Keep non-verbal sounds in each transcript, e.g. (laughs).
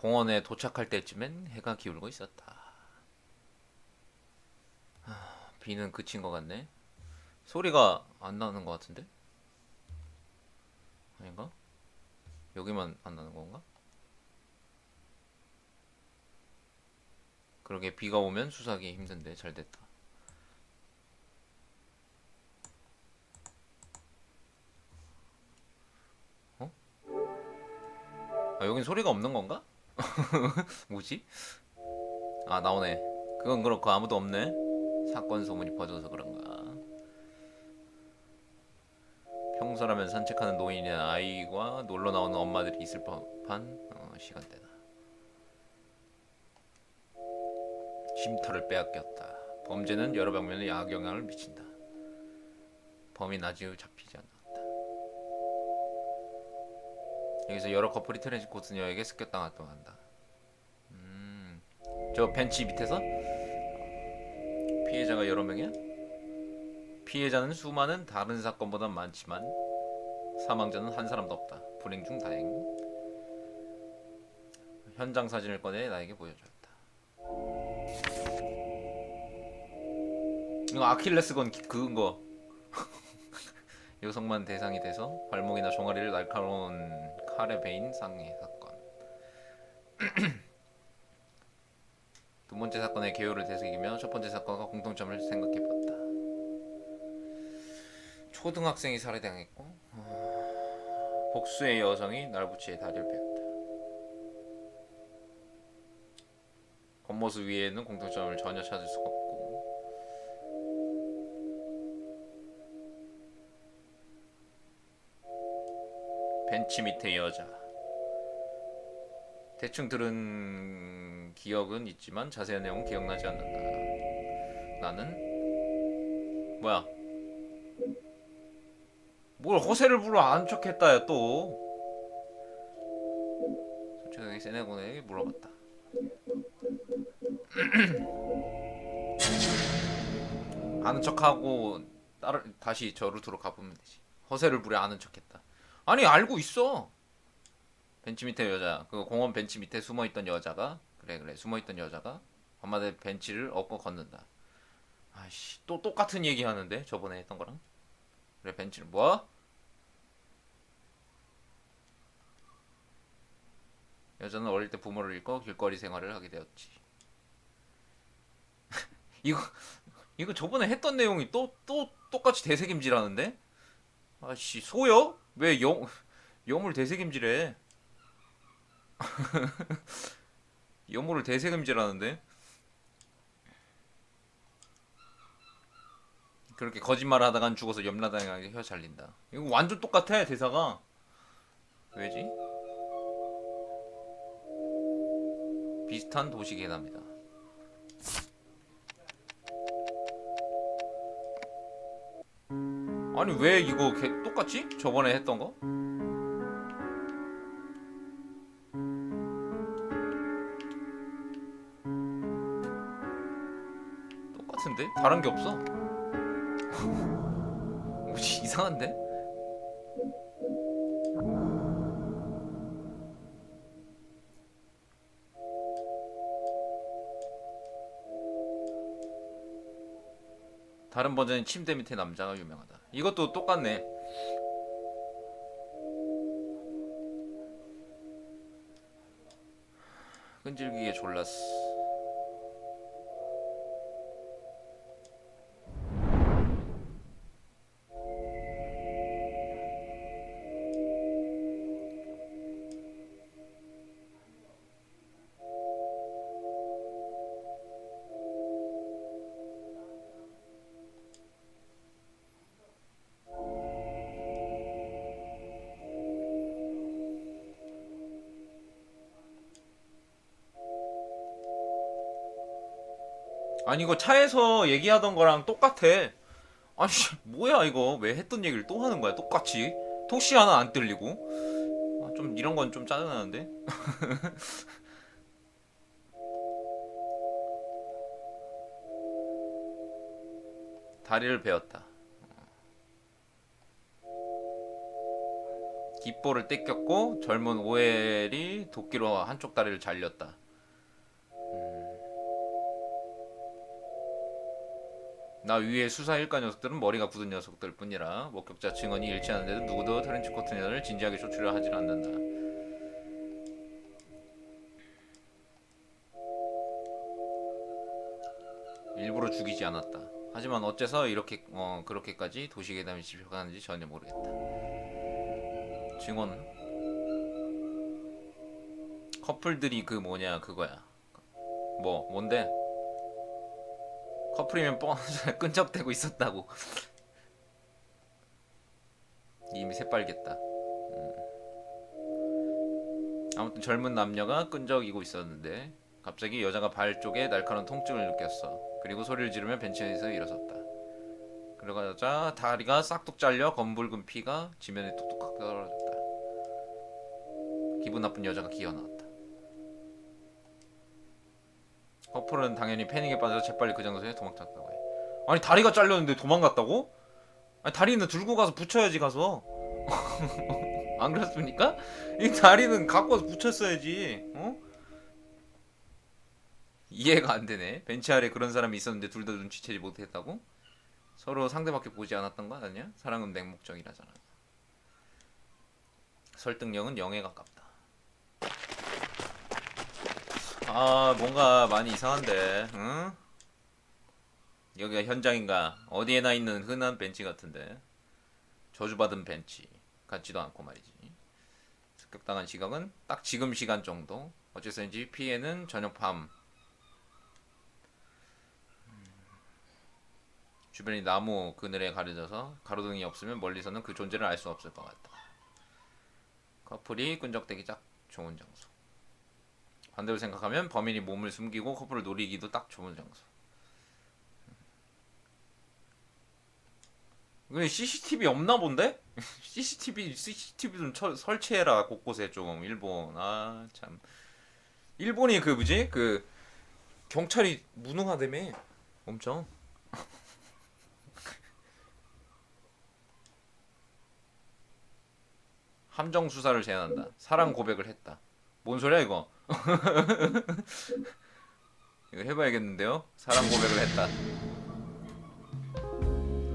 공원에 도착할 때쯤엔 해가 기울고 있었다. 하, 비는 그친 것 같네. 소리가 안 나는 것 같은데? 아닌가? 여기만 안 나는 건가? 그러게 비가 오면 수사하기 힘든데 잘 됐다. 어? 아, 여긴 소리가 없는 건가? (laughs) 뭐지? 아 나오네. 그건 그렇고 아무도 없네. 사건 소문이 퍼져서 그런가. 평소라면 산책하는 노인이나 아이와 놀러 나오는 엄마들이 있을 법한 어, 시간대다. 쉼터를 빼앗겼다. 범죄는 여러 방면에 악영향을 미친다. 범인 아직 잡히지 않았다. 여기서 여러 커플이 트랜지트 그녀에게 습격당했다고 한다. 음, 저 벤치 밑에서 피해자가 여러 명이야? 피해자는 수많은 다른 사건보다 많지만 사망자는 한 사람도 없다. 불행 중 다행. 현장 사진을 꺼내 나에게 보여줬다. 이거 아킬레스건 기- 그은 거. (laughs) 여성만 대상이 돼서 발목이나 종아리를 날카로운 칼에 베인 상해 사건. (clears throat) 두 번째 사건의 개요를 되새기며 첫 번째 사건과 공통점을 생각해봤다. 초등학생이 살해당했고 어, 복수의 여성이 날부치에 다리를 베었다. 겉모습 위에는 공통점을 전혀 찾을 수가 없고 벤치 밑에 여자 대충 들은 기억은 있지만 자세한 내용은 기억나지 않는다. 나는 뭐야? 뭘 허세를 부려 안 척했다 야 또. 솔직하게 세네고에게 물어봤다. (clears throat) 아는 척하고 따로 다시 저 루트로 가보면 되지. 허세를 부려 아는 척했다. 아니 알고 있어. 벤치 밑에 여자, 그 공원 벤치 밑에 숨어 있던 여자가 그래 그래 숨어 있던 여자가 엄마들 벤치를 업고 걷는다. 아씨 또 똑같은 얘기 하는데 저번에 했던 거랑 그래 벤치를 뭐? 여자는 어릴 때 부모를 잃고 길거리 생활을 하게 되었지. (laughs) 이거 이거 저번에 했던 내용이 또 또 똑같이 대세김질하는데? 아씨 소요? 왜 영, 여물 대세김질해? 여물을 대세김질하는데? 그렇게 거짓말 하다간 죽어서 염라당하게 혀 잘린다. 이거 완전 똑같아 대사가. 왜지? 비슷한 도시 계답니다. 아니 왜 이거 개, 똑같지? 저번에 했던 거? 똑같은데? 다른 게 없어. (laughs) 뭐지 이상한데? 다른 버전은 침대 밑에 남자가 유명하다. 이것도 똑같네. 끈질기게 졸랐어. 아니 이거 차에서 얘기하던 거랑 똑같아. 아니 뭐야 이거. 왜 했던 얘기를 또 하는 거야? 똑같이. 토시 하나 안 들리고. 아, 좀 이런 건 좀 짜증나는데? (laughs) 다리를 베었다. 깃볼을 떼꼈고 젊은 오엘이 도끼로 한쪽 다리를 잘렸다. 나 위에 수사 일가 녀석들은 머리가 굳은 녀석들 뿐이라 목격자 증언이 일치하는데도 누구도 트렌치 코트 녀를 진지하게 조치를 하질 않는다. 일부러 죽이지 않았다. 하지만 어째서 이렇게 어, 그렇게까지 도시계담이 집착하는지 전혀 모르겠다. 증언 커플들이 그 뭐냐 그거야. 뭐 뭔데? 커플이면 뻔 끈적대고 (laughs) 있었다고. 이미 새빨겠다. 음. 아무튼 젊은 남녀가 끈적이고 있었는데 갑자기 여자가 발 쪽에 날카로운 통증을 느꼈어. 그리고 소리를 지르며 벤치에서 일어섰다. 그러자 다리가 싹둑 잘려 검붉은 피가 지면에 뚝뚝 떨어졌다. 기분 나쁜 여자가 기어 나왔다. 커플은 당연히 패닉에 빠져 재빨리 그 장소에 도망쳤다고 해. 아니 다리가 잘렸는데 도망갔다고? 아니 다리는 들고 가서 붙여야지 가서. (laughs) 안 그렇습니까? 이 다리는 갖고 와서 붙였어야지. 어? 이해가 안 되네. 벤치 아래 그런 사람이 있었는데 둘 다 눈치채지 못했다고? 서로 상대밖에 보지 않았던 거 아니야? 사랑은 맹목적이라잖아. 설득력은 0에 가깝다. 아, 뭔가 많이 이상한데, 응? 여기가 현장인가? 어디에나 있는 흔한 벤치 같은데. 저주받은 벤치. 같지도 않고 말이지. 습격당한 시각은 딱 지금 시간 정도. 어째서인지 피해는 저녁 밤. 주변이 나무 그늘에 가려져서 가로등이 없으면 멀리서는 그 존재를 알 수 없을 것 같다. 커플이 끈적대기 딱 좋은 장소. 반대로 생각하면 범인이 몸을 숨기고 커플을 노리기도 딱 좋은 장소. 왜 CCTV 없나 본데? (laughs) CCTV CCTV 좀 처- 설치해라 곳곳에 좀 일본 아 참. 일본이 그 뭐지? 그 경찰이 무능하다며 엄청. (laughs) 함정 수사를 제안한다. 사랑 고백을 했다. 뭔 소리야 이거 (laughs) 이거 해봐야겠는데요 사랑 고백을 했다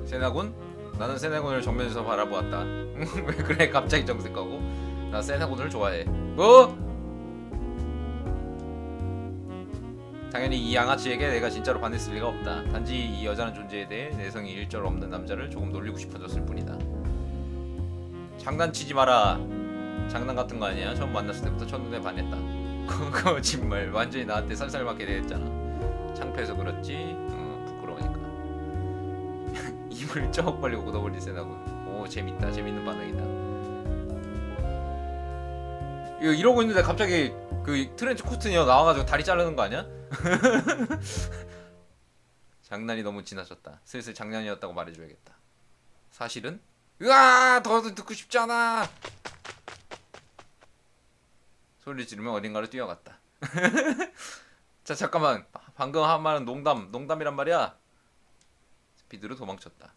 세나군 나는 세나군을 정면에서 바라보았다 (laughs) 왜 그래 갑자기 정색하고 나 세나군을 좋아해 뭐 당연히 이 양아치에게 내가 진짜로 반했을 리가 없다. 단지 이 여자는 존재에 대해 내성이 일절 없는 남자를 조금 놀리고 싶어졌을 뿐이다. 장난치지 마라. 장난 같은 거 아니야? 처음 만났을 때부터 첫눈에 반했다. 그거 정말 완전히 나한테 살살맞게 대했잖아. 창피해서 그렇지? 어, 부끄러우니까. (laughs) 입을 쩍 벌리고 굳어버린 세나군. 오 재밌다. 재밌는 반응이다. 이거 이러고 있는데 갑자기 그 트렌치 코트니어 나와가지고 다리 자르는 거 아니야? (laughs) 장난이 너무 지나쳤다. 슬슬 장난이었다고 말해줘야겠다. 사실은? 으아! 더 듣고 싶지 않아! 소리를 지르며 어딘가로 뛰어갔다. (laughs) 자, 잠깐만. 방금 한 말은 농담, 농담이란 말이야. 스피드로 도망쳤다.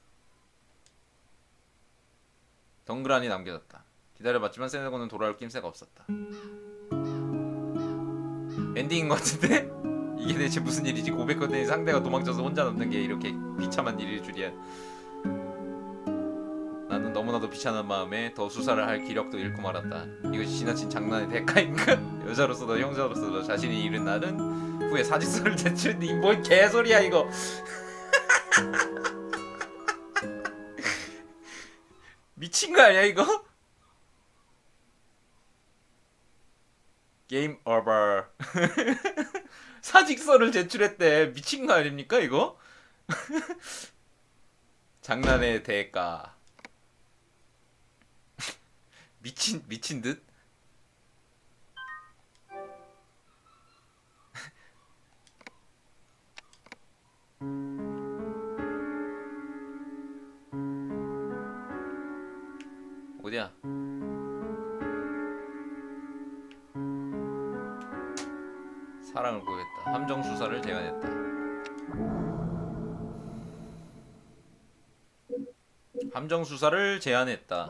덩그라니 남겨졌다. 기다려봤지만 세네고는 돌아올 낌새가 없었다. 엔딩인 것 같은데? (laughs) 이게 대체 무슨 일이지? 고백했더니 상대가 도망쳐서 혼자 남는 게 이렇게 비참한 일일 줄이야. 나는 너무나도 비참한 마음에 더 수사를 할 기력도 잃고 말았다. 이것이 지나친 장난의 대가인가? (laughs) 여자로서도 형사로서도 자신이 잃은 나는 후에 사직서를 (laughs) 제출했는데 이뭔 개소리야 이거. (laughs) 미친 거 아니야 이거? 게임 오버. 사직서를 제출했대. 미친 거 아닙니까 이거? 장난의 대가. 미친 미친 듯. (laughs) 어디야? 사랑을 구했다. 함정 수사를 제안했다. 함정 수사를 제안했다.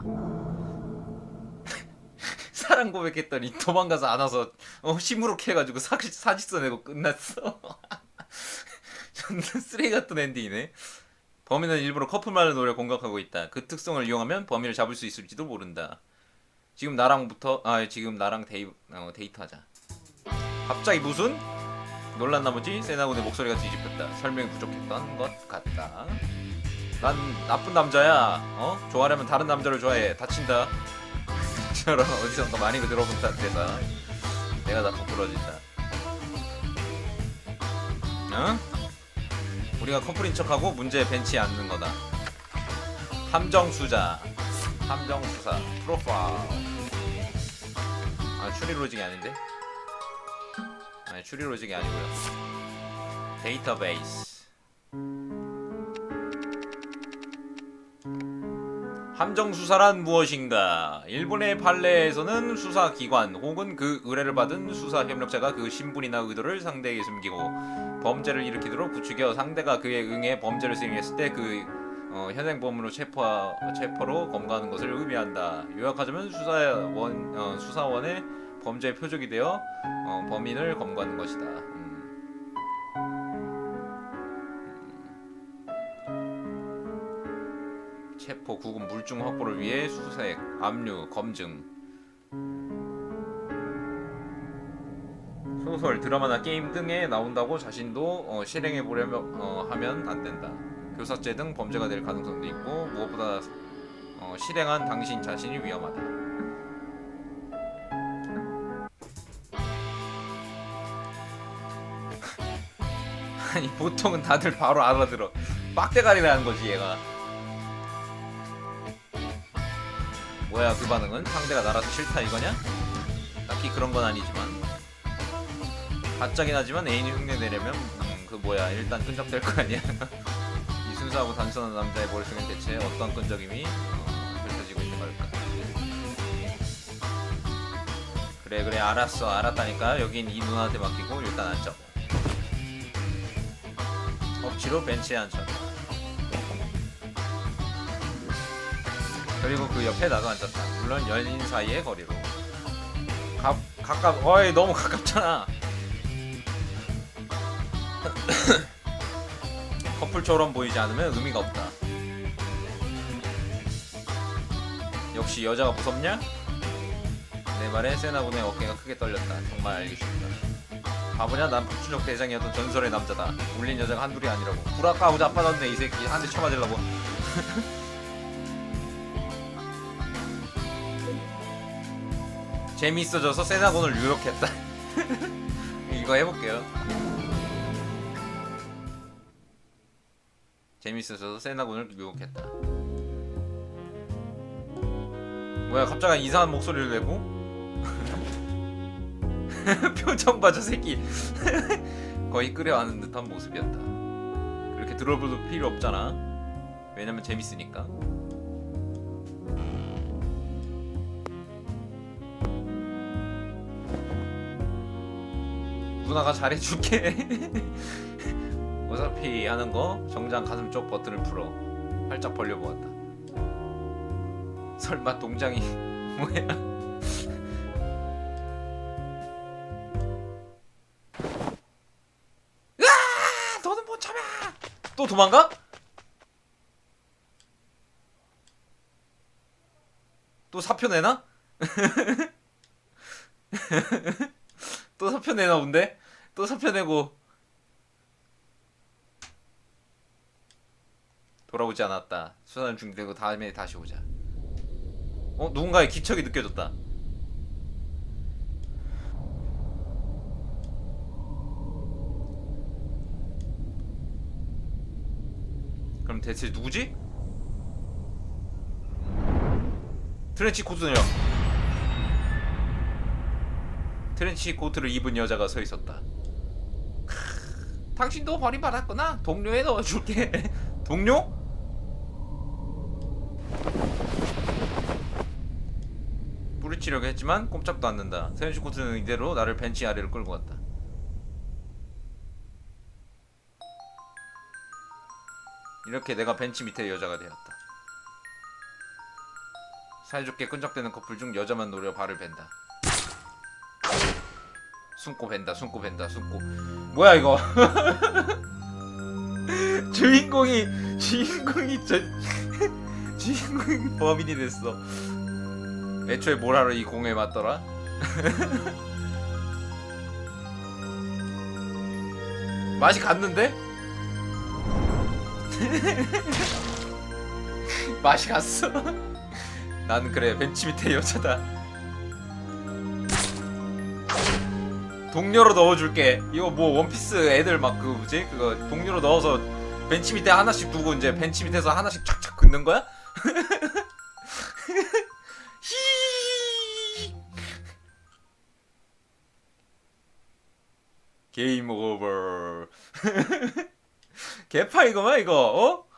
사랑 고백했더니 도망가서 안 와서 어, 시무룩 해가지고 사, 사직서 내고 끝났어. (laughs) 존나 쓰레기 같은 엔딩이네. 범인은 일부러 커플만을 노려 공격하고 있다. 그 특성을 이용하면 범인을 잡을 수 있을지도 모른다. 지금 나랑부터 아 지금 나랑 데이 어, 데이트하자. 갑자기 무슨? 놀란 나머지 세나군의 목소리가 뒤집혔다. 설명이 부족했던 것 같다. 난 나쁜 남자야. 어? 좋아하려면 다른 남자를 좋아해. 다친다. 저런 어디선가 많이 들어본 대사. 내가 다 부끄러진다. 응? 우리가 커플인 척하고 문제에 벤치에 앉는 거다. 함정 수자. 함정 수사. 프로파일. 아 추리 로직이 아닌데? 아니 추리 로직이 아니고요. 데이터베이스. 함정 수사란 무엇인가? 일본의 판례에서는 수사 기관 혹은 그 의뢰를 받은 수사 협력자가 그 신분이나 의도를 상대에게 숨기고 범죄를 일으키도록 부추겨 상대가 그에 응해 범죄를 수행했을 때그 어, 현행범으로 체포 체포로 검거하는 것을 의미한다. 요약하자면 수사원 어, 수사원의 범죄 표적이 되어 어, 범인을 검거하는 것이다. 체포, 구금, 물증 확보를 위해 수색, 압류, 검증. 소설, 드라마나 게임 등에 나온다고 자신도 어, 실행해 보려면 어, 하면 안 된다. 교사죄 등 범죄가 될 가능성도 있고 무엇보다 어, 실행한 당신 자신이 위험하다. (laughs) 아니 보통은 다들 바로 알아들어. 빡대가리라는 거지 얘가. 뭐야 그 반응은? 상대가 날아서 싫다 이거냐? 딱히 그런 건 아니지만. 가짜긴 하지만 애인이 흉내내려면 음, 그 뭐야 일단 끈적될 거 아니야? (laughs) 이 순수하고 단순한 남자의 머릿속엔 대체 어떤 끈적임이 어, 펼쳐지고 있는 걸까? 그래 그래 알았어. 알았다니까. 여긴 이 누나한테 맡기고 일단 앉자고 억지로 벤치에 앉혔 그리고 그 옆에 나도 앉았다. 물론 연인 사이의 거리로. 가, 가깝, 어이 너무 가깝잖아. (laughs) 커플처럼 보이지 않으면 의미가 없다. 역시 여자가 무섭냐? 내 말에 세나군의 어깨가 크게 떨렸다. 정말 알겠습니다. 바보냐? 난 박준혁 대장이었던 전설의 남자다. 울린 여자가 한둘이 아니라고. 불아까고 자빠졌네 이 새끼. 한 대 쳐맞으려고. (laughs) 재미있어져서 세나곤을 유혹했다. (laughs) 이거 해볼게요. 재미있어져서 세나곤을 유혹했다. 뭐야 갑자기 이상한 목소리를 내고? (laughs) 표정 봐 저 새끼. (laughs) 거의 끌어안는 듯한 모습이었다. 그렇게 들어볼 필요 없잖아. 왜냐면 재밌으니까. 누나가 잘해줄게. (laughs) 어차피 하는 거 정장 가슴 쪽 버튼을 풀어. 활짝 벌려보았다. 설마 동장이 (laughs) 뭐야? (laughs) 또 도망가? 또 사표 내나? 또 사표 내나 본데? 또 사표 내고 돌아오지 않았다. 수사는 중지되고 다음에 다시 오자. 어 누군가의 기척이 느껴졌다. 그럼 대체 누구지? 트렌치 코트녀. 트렌치 코트를 입은 여자가 서 있었다. 크, 당신도 버림받았구나. 동료에 넣어줄게. (laughs) 동료? 뿌리치려고 했지만 꼼짝도 않는다. 트렌치 코트는 이대로 나를 벤치 아래로 끌고 갔다. 이렇게 내가 벤치 밑에 여자가 되었다. 사이좋게 끈적대는 커플 중 여자만 노려 발을 벤다. 숨고 벤다 숨고 벤다 숨고. 뭐야 이거? (laughs) 주인공이 주인공이 저 (laughs) 주인공이 범인이 됐어. 애초에 뭘 하러 이 공에 맞더라? (laughs) 맛이 갔는데? 맛이 갔어? 나는 그래 벤치 밑에 여자다 동료로 넣어줄게 이거 뭐 원피스 애들 막 그 뭐지 그거 동료로 넣어서 벤치 밑에 하나씩 두고 이제 벤치 밑에서 하나씩 착착 긋는 거야? (laughs) 히 게임 오버 (laughs) 개파 이거만 이거 어?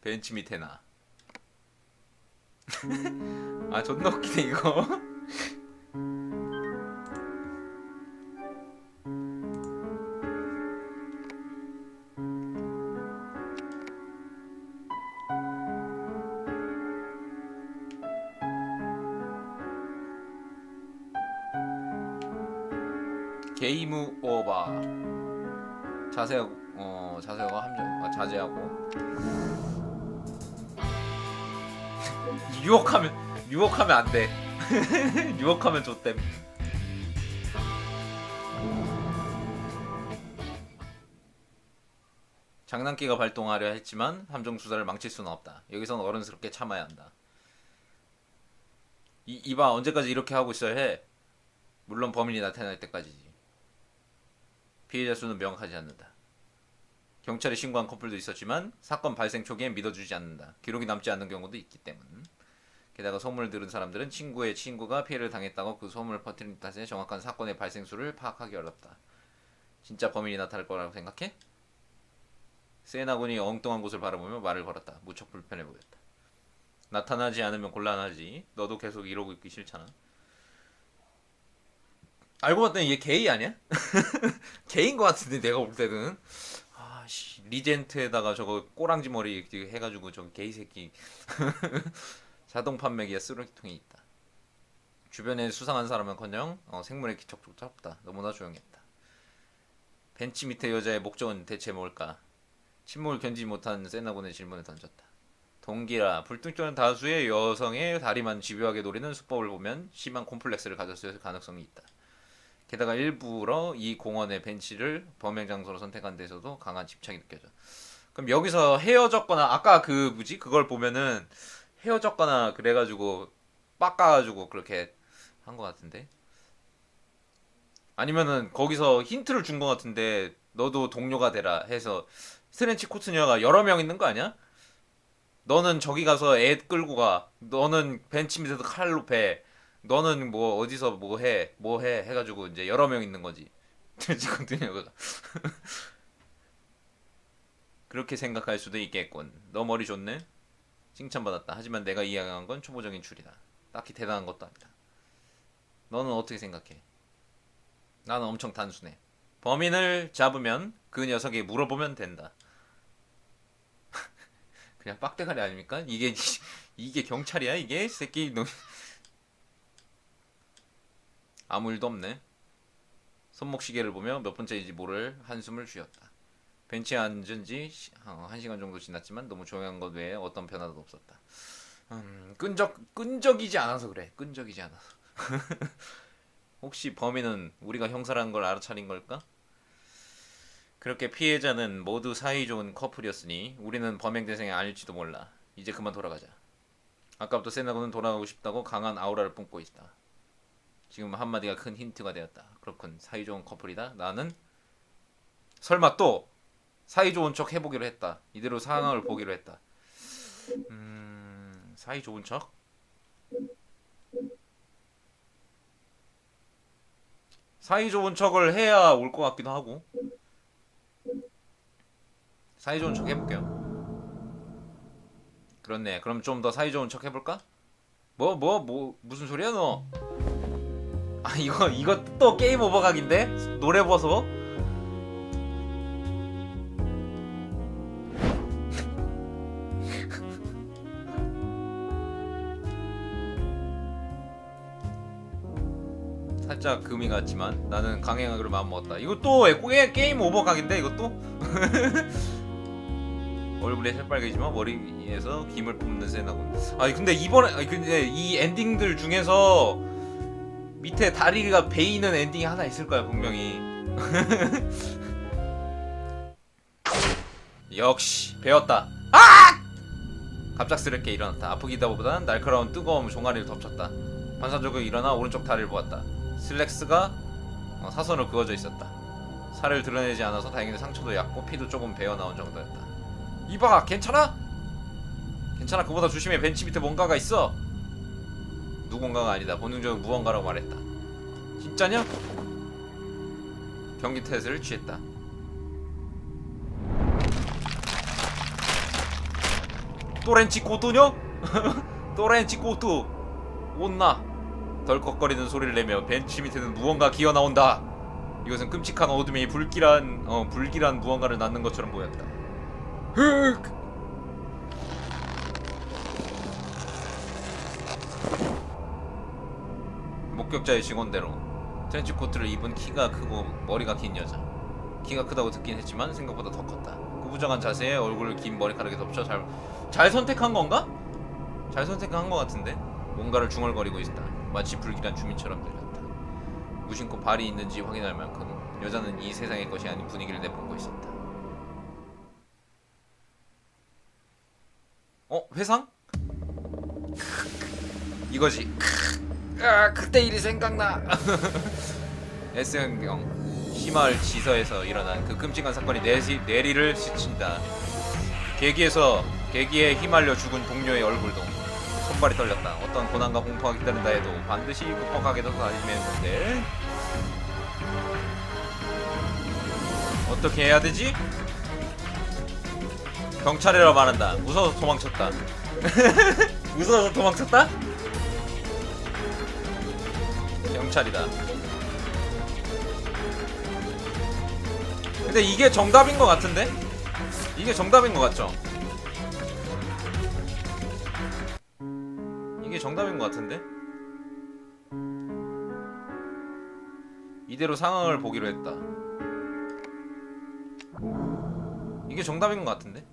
벤치 밑에 나. 아 존나 웃기네 이거. 유혹하면 안 돼. (laughs) 유혹하면 좋댐. 장난기가 발동하려 했지만 함정 수사를 망칠 수는 없다. 여기선 어른스럽게 참아야 한다. 이 이봐 언제까지 이렇게 하고 있어야 해? 물론 범인이 나타날 때까지지. 피해자 수는 명확하지 않는다. 경찰에 신고한 커플도 있었지만 사건 발생 초기엔 믿어주지 않는다. 기록이 남지 않는 경우도 있기 때문. 게다가 소문을 들은 사람들은 친구의 친구가 피해를 당했다고 그 소문을 퍼뜨린 탓에 정확한 사건의 발생 수를 파악하기 어렵다. 진짜 범인이 나타날 거라고 생각해? 세나군이 엉뚱한 곳을 바라보며 말을 걸었다. 무척 불편해 보였다. 나타나지 않으면 곤란하지. 너도 계속 이러고 있기 싫잖아. 알고 봤더니 얘 게이 아니야? (laughs) 게인 것 같은데 내가 볼 때는 아씨 리젠트에다가 저거 꼬랑지 머리 해가지고 저 게이 새끼 (laughs) 자동 판매기에 쓰레기통이 있다. 주변에 수상한 사람은커녕 어, 생물의 기척조차 없다. 너무나 조용했다. 벤치 밑에 여자의 목적은 대체 뭘까? 침묵을 견디지 못한 세나군의 질문을 던졌다. 동기라 떠는 다수의 여성의 다리만 집요하게 노리는 수법을 보면 심한 콤플렉스를 가졌을 가능성이 있다. 게다가 일부러 이 공원의 벤치를 범행 장소로 선택한 데서도 강한 집착이 느껴져. 그럼 여기서 헤어졌거나 아까 그 뭐지 그걸 보면은 헤어졌거나 그래가지고 빡가가지고 그렇게 한 것 같은데? 아니면은 거기서 힌트를 준 것 같은데 너도 동료가 되라 해서 스트렌치 코트녀가 여러 명 있는 거 아니야? 너는 저기 가서 애 끌고 가. 너는 벤치 밑에서 칼로 패 너는 뭐 어디서 뭐 해 뭐 해 해가지고 이제 여러 명 있는 거지. (laughs) 스트렌치 코트녀가. (laughs) 그렇게 생각할 수도 있겠군. 너 머리 좋네 칭찬받았다. 하지만 내가 이야기한 건 초보적인 추리다. 딱히 대단한 것도 아니다. 너는 어떻게 생각해? 나는 엄청 단순해. 범인을 잡으면 그 녀석이 물어보면 된다. (laughs) 그냥 빡대가리 아닙니까? 이게 (laughs) 이게 경찰이야 이게 새끼 너 아무 일도 없네. 손목 시계를 보며 몇 번째인지 모를 한숨을 쉬었다. 벤치에 앉은 지 어, 한 시간 정도 지났지만 너무 조용한 것 외에 어떤 변화도 없었다. 음, 끈적 끈적이지 않아서 그래. 끈적이지 않아서. (laughs) 혹시 범인은 우리가 형사라는 걸 알아차린 걸까? 그렇게 피해자는 모두 사이 좋은 커플이었으니 우리는 범행 대상이 아닐지도 몰라. 이제 그만 돌아가자. 아까부터 세나고는 돌아가고 싶다고 강한 아우라를 뿜고 있다. 지금 한마디가 큰 힌트가 되었다. 그렇군. 사이 좋은 커플이다. 나는 설마 또 사이 좋은 척 해보기로 했다. 이대로 상황을 보기로 했다. 음, 사이 좋은 척? 사이 좋은 척을 해야 올 것 같기도 하고. 사이 좋은 척 해볼게요. 그렇네. 그럼 좀 더 사이 좋은 척 해볼까? 뭐, 뭐, 뭐, 무슨 소리야, 너? 아, 이거, 이거 또 게임 오버각인데? 노래 벗어? 살짝 금이 같지만 나는 강행하기로 마음먹었다. 이것도 (laughs) 에코의 게임 오버 각인데 이것도 얼굴이 새빨개지만 머리 위에서 김을 뽑는 세나군. 아니 근데 이번에 아니 근데 이 엔딩들 중에서 밑에 다리가 베이는 엔딩이 하나 있을 거야 분명히. (laughs) 역시 배웠다. 아! 갑작스럽게 일어났다. 아프기다보다는 날카로운 뜨거운 종아리를 덮쳤다. 반사적으로 일어나 오른쪽 다리를 보았다. 슬랙스가 어, 사선으로 그어져 있었다. 살을 드러내지 않아서 다행히 상처도 얕고 피도 조금 배어 나온 정도였다. 이봐, 괜찮아? 괜찮아. 그보다 조심해. 벤치 밑에 뭔가가 있어. 누군가가 아니다. 본능적으로 무언가라고 말했다. 진짜냐? 경기 태세를 취했다. 또렌치 코트냐? (laughs) 또렌치 코트 온나 덜컥거리는 소리를 내며 벤치 밑에는 무언가 기어 나온다. 이것은 끔찍한 어둠이 불길한 어 불길한 무언가를 낳는 것처럼 보였다. 흑! 목격자의 증언대로 트렌치 코트를 입은 키가 크고 머리가 긴 여자. 키가 크다고 듣긴 했지만 생각보다 더 컸다. 구부정한 자세에 얼굴을 긴 머리카락에 덮쳐 잘, 잘 선택한 건가? 잘 선택한 것 같은데 뭔가를 중얼거리고 있다. 마치 불길한 주민처럼 들렸다. 무심코 발이 있는지 확인할 만큼 여자는 이 세상의 것이 아닌 분위기를 내뿜고 있었다. 어? 회상? (laughs) 이거지. 아, 그때 일이 생각나. (laughs) S형경 시마을 지서에서 일어난 그 끔찍한 사건이 내시, 내리를 스친다. 계기에서 계기에 휘말려 죽은 동료의 얼굴도 손발이 떨렸다. 어떤 고난과 공포가 기다린다 해도 반드시 극복하게 돼서 아니면 건데 어떻게 해야 되지? 경찰이라 말한다. 무서워서 도망쳤다. (laughs) 무서워서 도망쳤다? 경찰이다. 근데 이게 정답인 것 같은데? 이게 정답인 것 같죠? 정답인 것 같은데? 이대로 상황을 보기로 했다. 이게 정답인 것 같은데?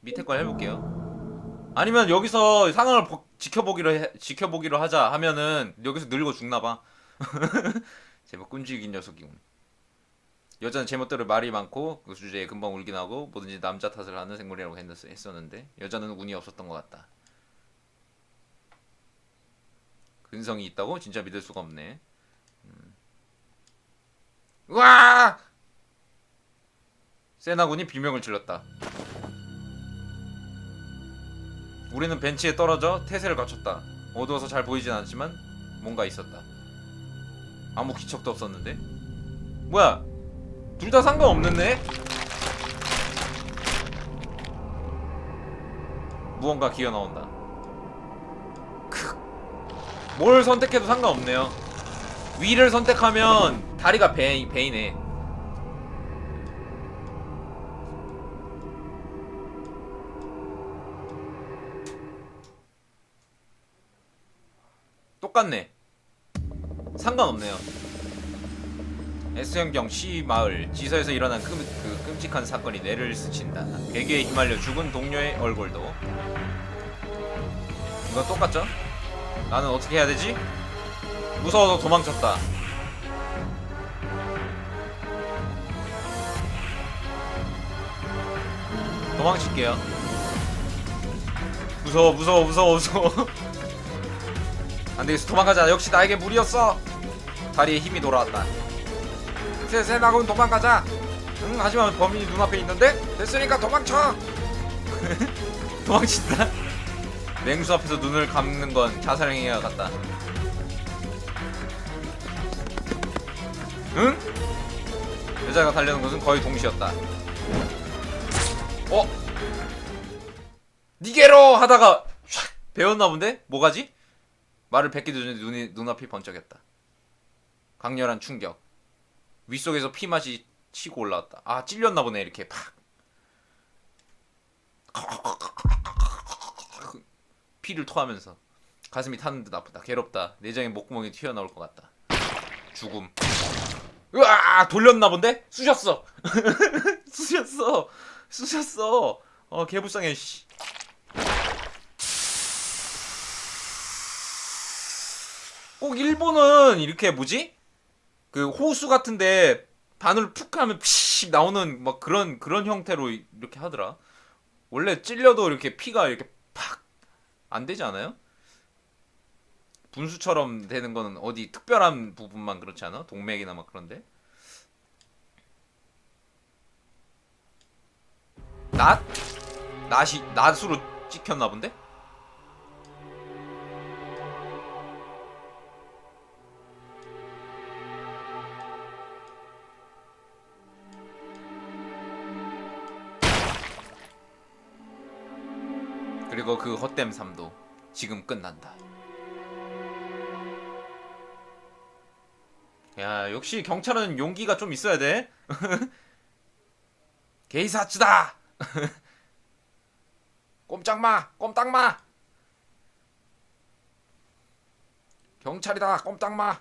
밑에 걸 해볼게요. 아니면 여기서 상황을 보- 지켜보기로 해, 지켜보기로 하자 하면은 여기서 늙어 죽나봐. (laughs) 제법 꾼질긴 녀석이군. 여자는 제멋대로 말이 많고 그 주제에 금방 울긴 하고 뭐든지 남자 탓을 하는 생물이라고 했- 했었는데 여자는 운이 없었던 것 같다. 근성이 있다고 진짜 믿을 수가 없네. 음. 우와! 세나군이 비명을 질렀다. 우리는 벤치에 떨어져 태세를 갖췄다. 어두워서 잘 보이진 않지만 뭔가 있었다. 아무 기척도 없었는데. 뭐야? 둘 다 상관없는데? 무언가 기어 나온다. 크. 뭘 선택해도 상관없네요. 위를 선택하면 다리가 배, 베이네. 똑같네. 상관없네요. S형경 시마을 지서에서 일어난 끔, 그 끔찍한 사건이 뇌를 스친다. 베개에 휘말려 죽은 동료의 얼굴도 이건 똑같죠? 나는 어떻게 해야 되지? 무서워서 도망쳤다. 도망칠게요. 무서워, 무서워, 무서워, 무서워. (laughs) 안 되겠어, 도망가자. 역시 나에게 무리였어. 다리에 힘이 돌아왔다. 쎄쎄 나군 도망가자. 응, 하지만 범인이 눈앞에 있는데 됐으니까 도망쳐. (laughs) 도망친다. 맹수 앞에서 눈을 감는 건 자살행위와 같다. 응? 여자가 달려는 것은 거의 동시였다. 어? 니게로 하다가 샥 배웠나 본데? 뭐가지? 말을 뱉기도 전에 눈이 눈앞이 번쩍였다. 강렬한 충격. 윗속에서 피맛이 치고 올라왔다. 아 찔렸나 보네 이렇게 팍. 피를 토하면서 가슴이 타는 듯 아프다. 괴롭다. 내장에 목구멍이 튀어나올 것 같다. 죽음. 으아 돌렸나 본데? 쑤셨어. (laughs) 쑤셨어. 쑤셨어. 어 개불쌍해 씨. 꼭 일본은 이렇게 뭐지? 그 호수 같은데 바늘 푹 하면 픽 나오는 막 그런 그런 형태로 이렇게 하더라. 원래 찔려도 이렇게 피가 이렇게 팍 안 되지 않아요? 분수처럼 되는 거는 어디 특별한 부분만 그렇지 않아? 동맥이나 막 그런데. 낫? 낫이 낫으로 찍혔나 본데? 그리고 그 헛됨 삶도 지금 끝난다. 야 역시 경찰은 용기가 좀 있어야 돼. 게이사츠다. 꼼짝마, 꼼딱마. 경찰이다, 꼼짝마.